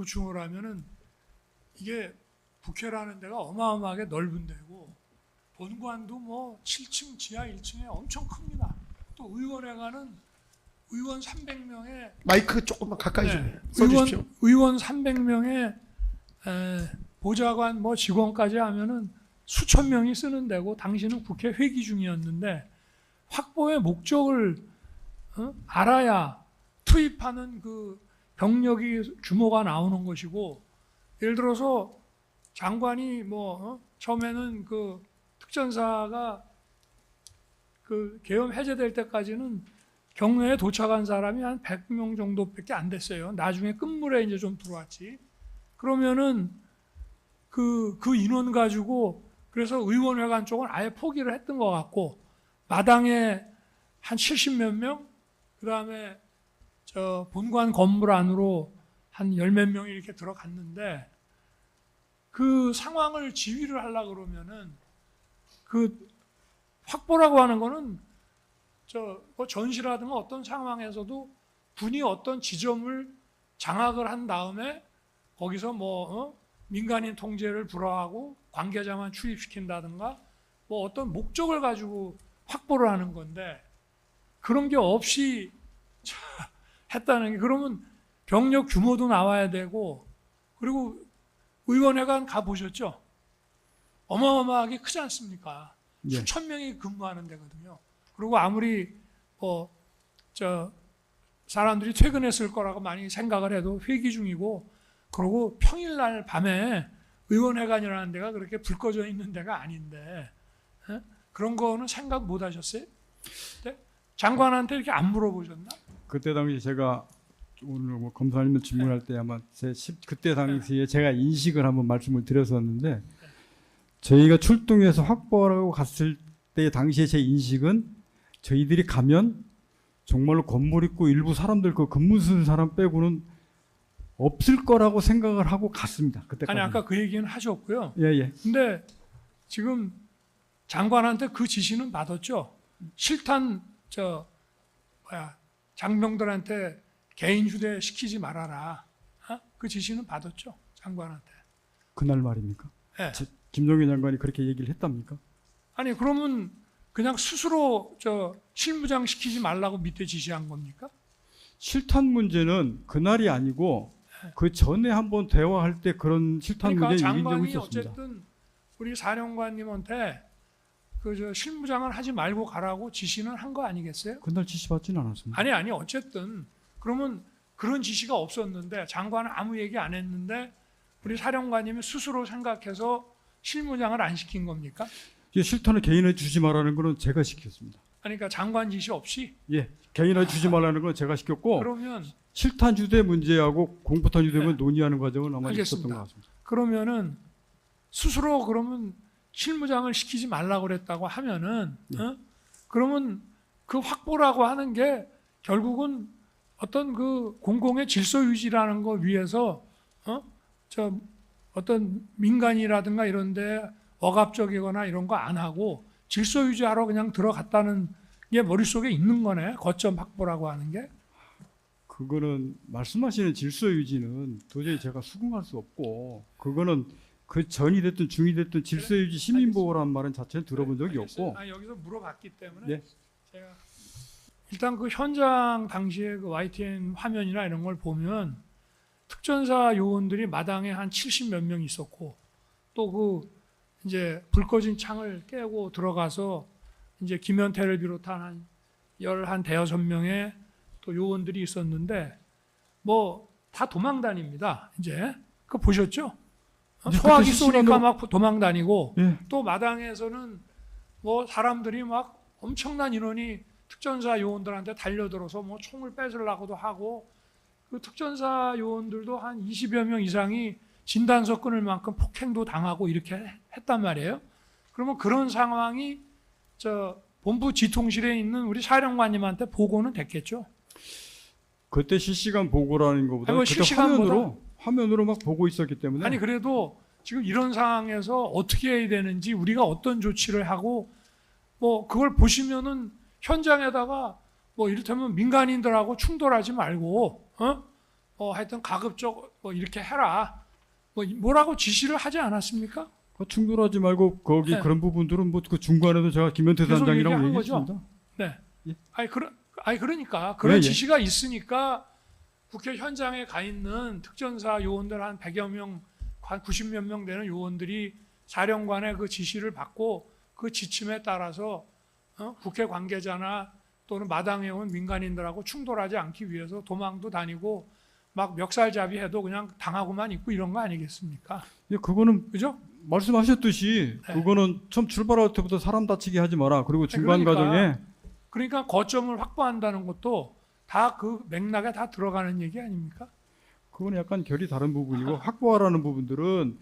보충을 하면은 이게 국회라는 데가 어마어마하게 넓은 데고 본관도 뭐 7층 지하 1층에 엄청 큽니다. 또 의원회관은 의원 300명에 마이크 조금만 가까이 좀 네. 써주십시오. 의원, 의원 300명에 보좌관 뭐 직원까지 하면은 수천 명이 쓰는 데고 당신은 국회 회기 중이었는데 확보의 목적을 어? 알아야 투입하는 그 병력이 규모가 나오는 것이고 예를 들어서 장관이 뭐 어? 처음에는 그 특전사가 그 계엄 해제될 때까지는 경로에 도착한 사람이 한 100명 정도밖에 안 됐어요. 나중에 끝물에 이제 좀 들어왔지. 그러면은 그, 그 인원 가지고 그래서 의원회관 쪽은 아예 포기를 했던 것 같고 마당에 한 70 몇 명, 그 다음에 저 본관 건물 안으로 한 열 몇 명이 이렇게 들어갔는데 그 상황을 지휘를 하려 그러면은 그 확보라고 하는 거는 저뭐 전시라든가 어떤 상황에서도 군이 어떤 지점을 장악을 한 다음에 거기서 뭐 어? 민간인 통제를 불허하고 관계자만 출입시킨다든가 뭐 어떤 목적을 가지고 확보를 하는 건데 그런 게 없이 자, 했다는 게 그러면 병력 규모도 나와야 되고 그리고 의원회관 가 보셨죠? 어마어마하게 크지 않습니까? 예. 수천 명이 근무하는 데거든요. 그리고 아무리 뭐 저 사람들이 퇴근했을 거라고 많이 생각을 해도 회기 중이고 그리고 평일날 밤에 의원회관이라는 데가 그렇게 불 꺼져 있는 데가 아닌데 예? 그런 거는 생각 못 하셨어요? 네? 장관한테 이렇게 안 물어보셨나? 그때 당시 제가 오늘 뭐 검사님 질문할 때 아마 제 십- 그때 당시에 제가 인식을 한번 말씀을 드렸었는데 저희가 출동해서 확보하라고 갔을 때 당시에 제 인식은 저희들이 가면 정말로 건물 있고 일부 사람들 그 근무 쓰는 사람 빼고는 없을 거라고 생각을 하고 갔습니다. 그때까지. 아니 아까 그 얘기는 하셨고요. 예 예. 근데 지금 장관한테 그 지시는 받았죠. 실탄 저 뭐야 장병들한테 개인 휴대 시키지 말아라. 어? 그 지시는 받았죠. 장관한테. 그날 말입니까? 예. 제- 김종인 장관이 그렇게 얘기를 했답니까? 아니 그러면 그냥 스스로 저 실무장 시키지 말라고 밑에 지시한 겁니까? 실탄 문제는 그날이 아니고 그 전에 한번 대화할 때 그런 실탄 그러니까 문제 얘기한 적이 장관이 있었습니다. 어쨌든 우리 사령관님한테 그저 실무장을 하지 말고 가라고 지시는 한 거 아니겠어요? 그날 지시 받지는 않았습니다. 아니 아니 어쨌든 그러면 그런 지시가 없었는데 장관은 아무 얘기 안 했는데 우리 사령관님이 스스로 생각해서 실무장을 안 시킨 겁니까? 이게 실탄을 개인에 주지 말라는 거는 제가 시켰습니다. 아니, 그러니까 장관 지시 없이 예, 개인에 주지 말라는 건 제가 시켰고 그러면 실탄 주대 문제하고 공포탄 주대만 네. 논의하는 과정은 아마 알겠습니다. 있었던 것 같습니다. 그러면은 스스로 그러면 실무장을 시키지 말라고 그랬다고 하면은 네. 어? 그러면 그 확보라고 하는 게 결국은 어떤 그 공공의 질서 유지라는 거 위해서 어? 저 어떤 민간이라든가 이런데 억압적이거나 이런 거 안 하고 질서 유지하러 그냥 들어갔다는 게 머릿속에 있는 거네. 거점 확보라고 하는 게. 그거는 말씀하시는 질서 유지는 도저히 제가 수긍할 수 없고 그거는 그 전이 됐든 중이 됐든 질서 유지 시민 보호라는 말은 자체는 들어본 적이. 없고 아, 여기서 물어봤기 때문에 네. 제가 일단 그 현장 당시의 그 YTN 화면이나 이런 걸 보면 특전사 요원들이 마당에 한 70 몇 명 있었고 또 그 이제 불 꺼진 창을 깨고 들어가서 이제 김현태를 비롯한 한 열한 대여섯 명의 또 요원들이 있었는데 뭐 다 도망 다닙니다. 이제 그 보셨죠? 어, 소화기 쏘니까 실시간으로- 막 도망 다니고 예, 또 마당에서는 뭐 사람들이 막 엄청난 인원이 특전사 요원들한테 달려들어서 뭐 총을 뺏으려고도 하고 그 특전사 요원들도 한 20여 명 이상이 진단서 끊을 만큼 폭행도 당하고 이렇게 했단 말이에요. 그러면 그런 상황이 저 본부 지통실에 있는 우리 사령관님한테 보고는 됐겠죠. 그때 실시간 보고라는 것보다 아니, 뭐 화면으로 화면으로 막 보고 있었기 때문에 아니 그래도 지금 이런 상황에서 어떻게 해야 되는지 우리가 어떤 조치를 하고 뭐 그걸 보시면은 현장에다가 뭐 이를테면 민간인들하고 충돌하지 말고 어? 어 하여튼 가급적 뭐 이렇게 해라. 뭐 뭐라고 지시를 하지 않았습니까? 그 충돌하지 말고 거기 네. 그런 부분들은 뭐 그 중간에도 제가 김현태 거죠. 얘기했습니다. 네. 예. 아니 그러 아니 그러니까 그런 예, 예. 지시가 있으니까 국회 현장에 가 있는 특전사 요원들 한 100여 명, 한 90몇 명 되는 요원들이 사령관의 그 지시를 받고 그 지침에 따라서 어? 국회 관계자나 또는 마당에 온 민간인들하고 충돌하지 않기 위해서 도망도 다니고 막 멱살잡이해도 그냥 당하고만 있고 이런 거 아니겠습니까? 예, 그거는 그죠? 말씀하셨듯이 네. 그거는 처음 출발할 때부터 사람 다치게 하지 마라. 그리고 중간 그러니까. 과정에 그러니까 거점을 확보한다는 것도 다 그 맥락에 다 들어가는 얘기 아닙니까? 그건 약간 결이 다른 부분이고 확보하라는 부분들은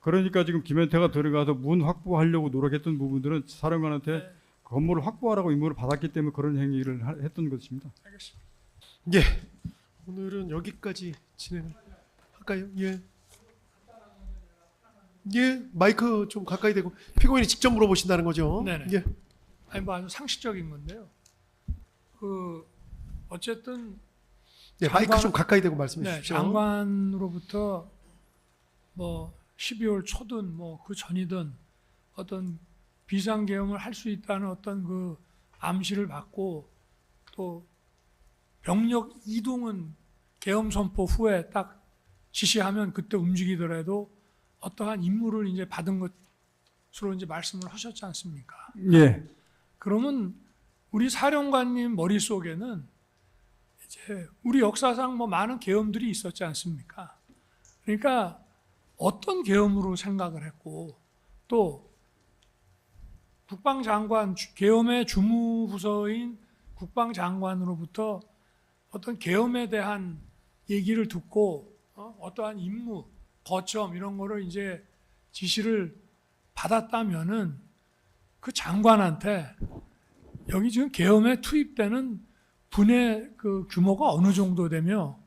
그러니까 지금 김현태가 들어가서 문 확보하려고 노력했던 부분들은 사령관한테 네. 건물을 확보하라고 임무를 받았기 때문에 그런 행위를 하- 했던 것입니다. 알겠습니다. 예. 오늘은 여기까지 진행을 할까요? 예. 예, 마이크 좀 가까이 대고 피고인이 직접 물어보신다는 거죠? 네네. 예. 아니 뭐 아주 상식적인 건데요. 그 어쨌든 예, 마이크 장관- 좀 가까이 대고 말씀해 네, 주십시오. 장관으로부터 뭐 12월 초든 뭐 그 전이든 어떤 비상 계엄을 할 수 있다는 어떤 그 암시를 받고 또 병력 이동은 계엄 선포 후에 딱 지시하면 그때 움직이더라도 어떠한 임무를 이제 받은 것으로 이제 말씀을 하셨지 않습니까? 예. 그러면 우리 사령관님 머릿속에는 이제 우리 역사상 뭐 많은 계엄들이 있었지 않습니까? 그러니까 어떤 계엄으로 생각을 했고 또 국방장관 주- 계엄의 주무부서인 국방장관으로부터 어떤 계엄에 대한 얘기를 듣고 어? 떠한 임무, 거점 이런 거를 이제 지시를 받았다면은 그 장관한테 여기 지금 계엄에 투입되는 분의 그 규모가 어느 정도 되며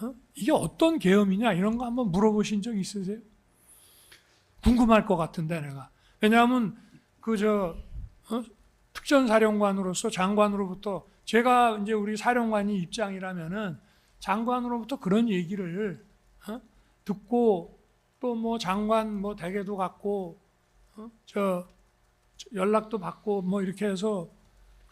어? 이게 어떤 계엄이냐 이런 거 한번 물어보신 적 있으세요? 궁금할 것 같은데 내가 왜냐하면 그저 어? 특전사령관으로서 장관으로부터 제가 이제 우리 사령관이 입장이라면은 장관으로부터 그런 얘기를 어? 듣고 또 뭐 장관 뭐 대개도 갖고 어? 저 연락도 받고 뭐 이렇게 해서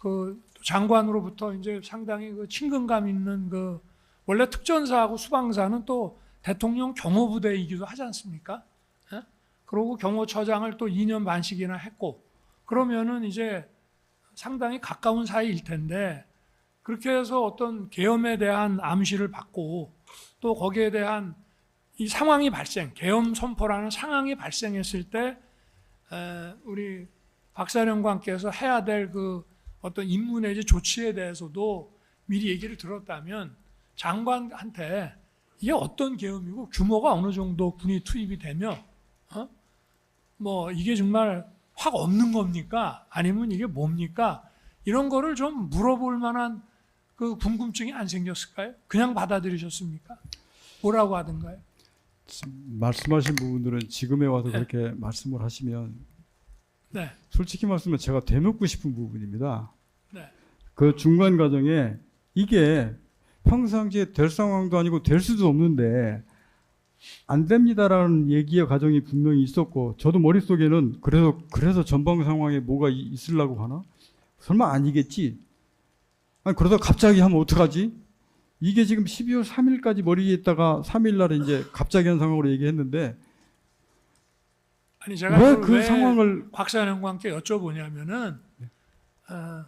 그 장관으로부터 이제 상당히 그 친근감 있는 그 원래 특전사하고 수방사는 또 대통령 경호부대이기도 하지 않습니까? 예? 그리고 경호처장을 또 2년 반씩이나 했고 그러면은 이제 상당히 가까운 사이일 텐데 그렇게 해서 어떤 계엄에 대한 암시를 받고 또 거기에 대한 이 상황이 발생, 계엄 선포라는 상황이 발생했을 때 에, 우리 박사령관께서 해야 될그 어떤 임무 내지 조치에 대해서도 미리 얘기를 들었다면 장관한테 이게 어떤 계엄이고 규모가 어느 정도 군이 투입이 되며 어? 뭐 이게 정말 확 없는 겁니까? 아니면 이게 뭡니까? 이런 거를 좀 물어볼 만한 그 궁금증이 안 생겼을까요? 그냥 받아들이셨습니까? 뭐라고 하던가요? 말씀하신 부분들은 지금에 와서 네. 그렇게 말씀을 하시면 네, 솔직히 말씀은 제가 되묻고 싶은 부분입니다. 네. 그 중간 과정에 이게 평상시에 될 상황도 아니고 될 수도 없는데 안 됩니다라는 얘기의 과정이 분명히 있었고 저도 머릿속에는 그래서 그래서 전방 상황에 뭐가 이- 있으려고 하나? 설마 아니겠지? 아니 그러다 갑자기 하면 어떡하지? 이게 지금 12월 3일까지 머리에 있다가 3일 날에 이제 갑자기 한 상황으로 얘기했는데 아니 제가 왜 그걸 그왜 상황을 곽사령관께 여쭤보냐면은 어,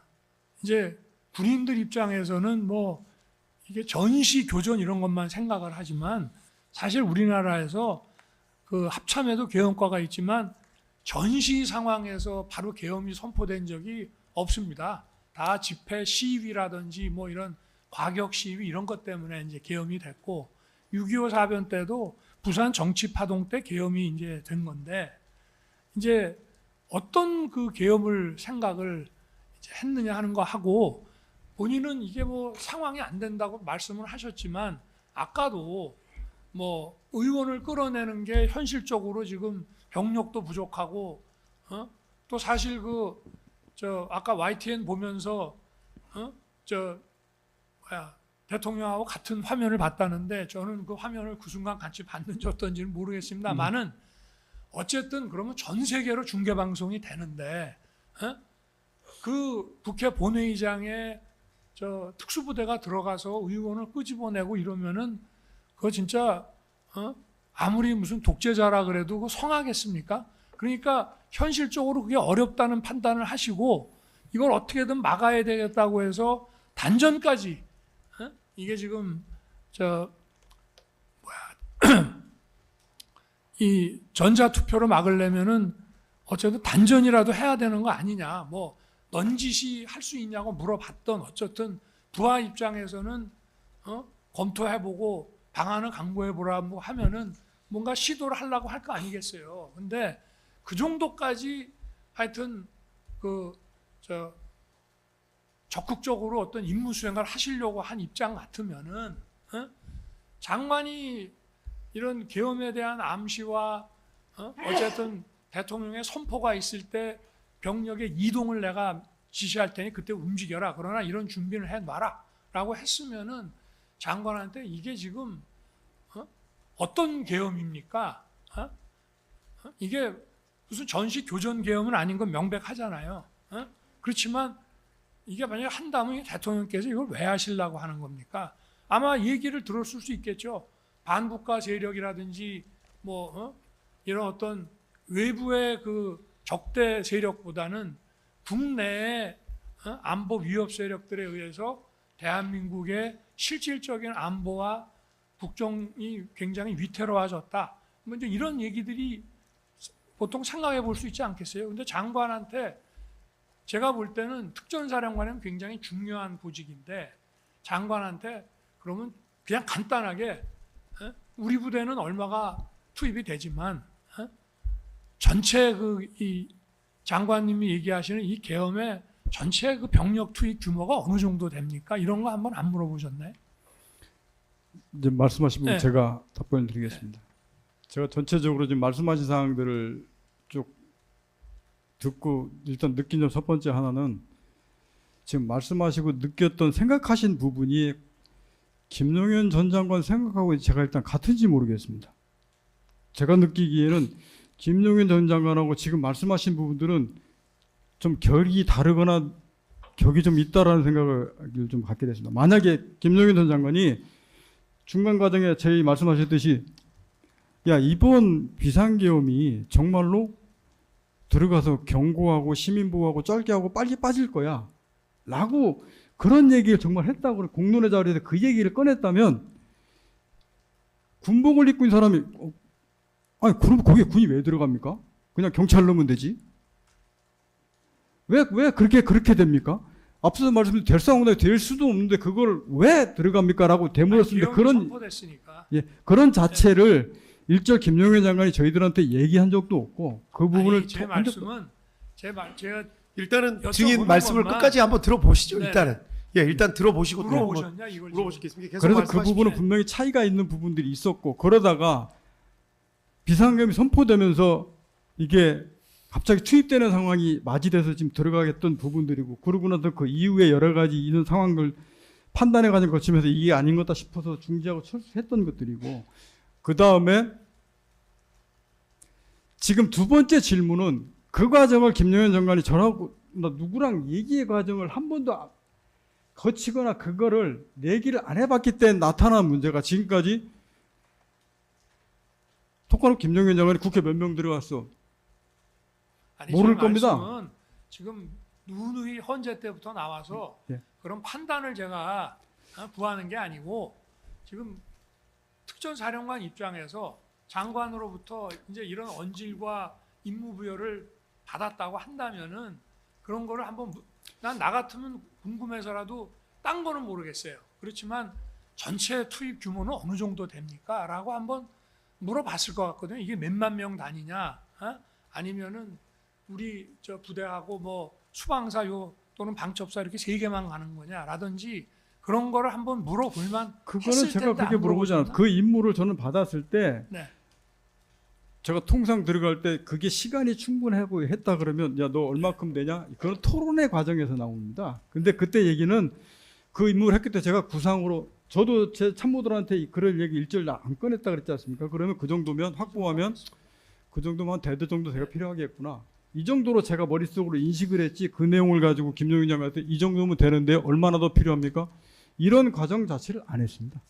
이제 군인들 입장에서는 뭐 이게 전시 교전 이런 것만 생각을 하지만 사실 우리나라에서 그 합참에도 계엄과가 있지만 전시 상황에서 바로 계엄이 선포된 적이 없습니다. 다 집회 시위라든지 뭐 이런 과격 시위 이런 것 때문에 이제 계엄이 됐고 6.25 사변 때도 부산 정치 파동 때 계엄이 이제 된 건데 이제 어떤 그 계엄을 생각을 했느냐 하는 거 하고 본인은 이게 뭐 상황이 안 된다고 말씀을 하셨지만 아까도 뭐 의원을 끌어내는 게 현실적으로 지금 병력도 부족하고 어? 또 사실 그 저 아까 YTN 보면서 어? 저 뭐야 대통령하고 같은 화면을 봤다는데 저는 그 화면을 그 순간 같이 봤는지 어떤지는 모르겠습니다만은 어쨌든 그러면 전 세계로 중계 방송이 되는데 어? 그 국회 본회의장에 저 특수부대가 들어가서 의원을 끄집어내고 이러면은 그거 진짜 어? 아무리 무슨 독재자라 그래도 그 성하겠습니까? 그러니까 현실적으로 그게 어렵다는 판단을 하시고 이걸 어떻게든 막아야 되겠다고 해서 단전까지 어? 이게 지금 저 뭐야 이 전자 투표로 막으려면은 어쨌든 단전이라도 해야 되는 거 아니냐 뭐 넌지시 할 수 있냐고 물어봤던 어쨌든 부하 입장에서는 어? 검토해보고 방안을 강구해보라 뭐 하면은 뭔가 시도를 하려고 할 거 아니겠어요. 근데 그 정도까지 하여튼 그 저 적극적으로 어떤 임무 수행을 하시려고 한 입장 같으면은 어? 장관이 이런 계엄에 대한 암시와 어? 어쨌든 대통령의 선포가 있을 때 병력의 이동을 내가 지시할 테니 그때 움직여라. 그러나 이런 준비를 해놔라 라고 했으면은 장관한테 이게 지금 어? 어떤 계엄입니까? 어? 어? 이게 무슨 전시 교전 계엄은 아닌 건 명백하잖아요. 어? 그렇지만 이게 만약에 한다면 대통령께서 이걸 왜 하시려고 하는 겁니까? 아마 얘기를 들었을 수 있겠죠. 반국가 세력이라든지 뭐 어? 이런 어떤 외부의 그 적대 세력보다는 국내의 어? 안보 위협 세력들에 의해서 대한민국의 실질적인 안보와 국정이 굉장히 위태로워졌다. 뭐 이제 이런 얘기들이 보통 생각해 볼 수 있지 않겠어요? 근데 장관한테 제가 볼 때는 특전사령관은 굉장히 중요한 보직인데 장관한테 그러면 그냥 간단하게 어? 우리 부대는 얼마가 투입이 되지만 어? 전체 그 이 장관님이 얘기하시는 이 계엄의 전체 그 병력 투입 규모가 어느 정도 됩니까? 이런 거 한번 안 물어보셨나요? 이제 말씀하신 부분 네. 제가 답변을 드리겠습니다. 제가 전체적으로 지금 말씀하신 사항들을 쭉 듣고 일단 느낀 점 첫 번째 하나는 지금 말씀하시고 느꼈던 생각하신 부분이 김용현 전 장관 생각하고 제가 일단 같은지 모르겠습니다. 제가 느끼기에는 김용현 전 장관하고 지금 말씀하신 부분들은 좀 결이 다르거나 격이 좀 있다라는 생각을 좀 갖게 됐습니다. 만약에 김용현 전 장관이 중간 과정에 저희 말씀하셨듯이 야 이번 비상계엄이 정말로 들어가서 경고하고 시민 보호하고 쩔게 하고 빨리 빠질 거야 라고 그런 얘기를 정말 했다고 공론의 자리에서 그 얘기를 꺼냈다면 군복을 입고 있는 사람이 어, 아니 그럼 거기에 군이 왜 들어갑니까? 그냥 경찰 넣으면 되지 왜 왜 그렇게 그렇게 됩니까? 앞서서 말씀드린 될 상황에 될 수도 없는데 그걸 왜 들어갑니까라고 계엄이 그런 선포됐으니까 예, 그런 자체를 일절 김용현 장관이 저희들한테 얘기한 적도 없고 그 부분을 아니, 제 말씀은 제말 제가 일단은 증인 말씀을 것만- 끝까지 한번 들어보시죠. 네. 일단은 예, 일단 들어보시고 물어보셨냐 이걸 지금. 물어보시겠습니다. 계속 그래서 그 말씀하십시오. 부분은 분명히 차이가 있는 부분들이 있었고 그러다가 비상계엄이 선포되면서 이게 갑자기 투입되는 상황이 맞이돼서 지금 들어가겠던 부분들이고 그러고 나서 그 이후에 여러 가지 이런 상황을 판단의 과정 거치면서 이게 아닌 거다 싶어서 중지하고 철수했던 것들이고 그 다음에 지금 두 번째 질문은 그 과정을 김영현 장관이 저하고 나 누구랑 얘기의 과정을 한 번도 아- 거치거나 그거를 얘기를 안 해봤기 때문에 나타난 문제가 지금까지 똑바로 김영현 장관이 국회 몇 명 들어갔어. 아니, 모를 제 겁니다. 지금 누누이 헌재 때부터 나와서 예. 그런 판단을 제가 어, 구하는 게 아니고 지금 특전사령관 입장에서 장관으로부터 이제 이런 언질과 임무 부여를 받았다고 한다면은 그런 거를 한번 난 나 같으면 궁금해서라도 딴 거는 모르겠어요. 그렇지만 전체 투입 규모는 어느 정도 됩니까? 라고 한번 물어봤을 것 같거든요. 이게 몇만 명 단위냐? 어? 아니면은 우리 저 부대하고 뭐 수방사 요 또는 방첩사 이렇게 세 개만 가는 거냐라든지 그런 거를 한번 물어볼만 그거는 제가 그렇게 안 물어보지 않았어요. 그 임무를 저는 받았을 때 네. 제가 통상 들어갈 때 그게 시간이 충분하고 했다 그러면 야 너 얼마큼 되냐? 그건 토론의 과정에서 나옵니다. 근데 그때 얘기는 그 임무를 했기 때문에 제가 구상으로 저도 제 참모들한테 이- 그럴 얘기 일절 안 꺼냈다 그랬지 않습니까? 그러면 그 정도면 확보하면 그 정도면 대대 정도 제가 필요하겠구나. 이 정도로 제가 머릿속으로 인식을 했지 그 내용을 가지고 김용희 장관한테 이 정도면 되는데 얼마나 더 필요합니까? 이런 과정 자체를 안 했습니다.